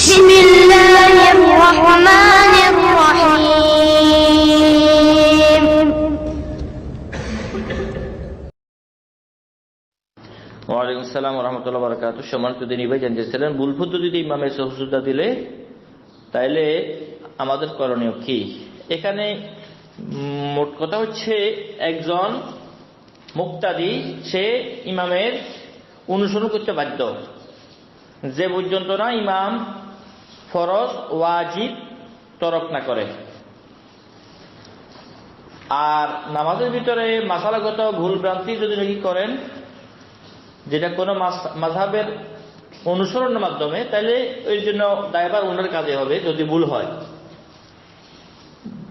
بسم الله الرحمن الرحيم ওয়ালাইকুম আসসালাম রহমতুল্লাহ বারকাত সম্মানিত দিনী ভাই দিলে, তাইলে আমাদের করণীয় কি? এখানে মোট কথা হচ্ছে, একজন মুক্তাদি, সে ইমামের অনুসরণ করতে বাধ্য। যে পর্যন্ত না ইমাম ফরজ, ওয়াজিব তরক না করে। আর নামাজের ভিতরে মাসালাগত ভুল ভ্রান্তি যদি নাকি করেন, যেটা কোনো মাঝাবের অনুসরণের মাধ্যমে, তাহলে ওই জন্য দায়বার ওনার কাজে হবে যদি ভুল হয়।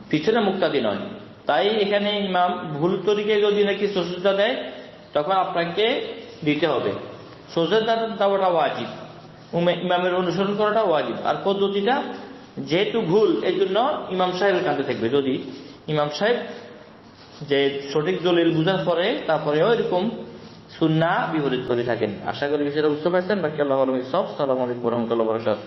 পিছনে মুক্তাদি নয়। তাই এখানে ইমাম ভুল তরিকে যদি নাকি সসুজা দেয়, তখন আপনাকে দিতে হবে। সজেদা দেওয়াটা ওয়াজিব। ইমামের অনুসরণ করাটা ওয়াজিব। আর পদ্ধতিটা যেহেতু ভুল এই জন্য ইমাম সাহেবের কাছে থাকবে। যদি ইমাম সাহেব যে সঠিক দলিল বুঝার পরে তারপরেও এরকম সুন্না বিপরীত করে থাকেন। আশা করি বিষয়টা বুঝতে পারছেন। বাকি আল্লাহ সব সালাম আলাইকুম রহমতুল্লাহ বরকাত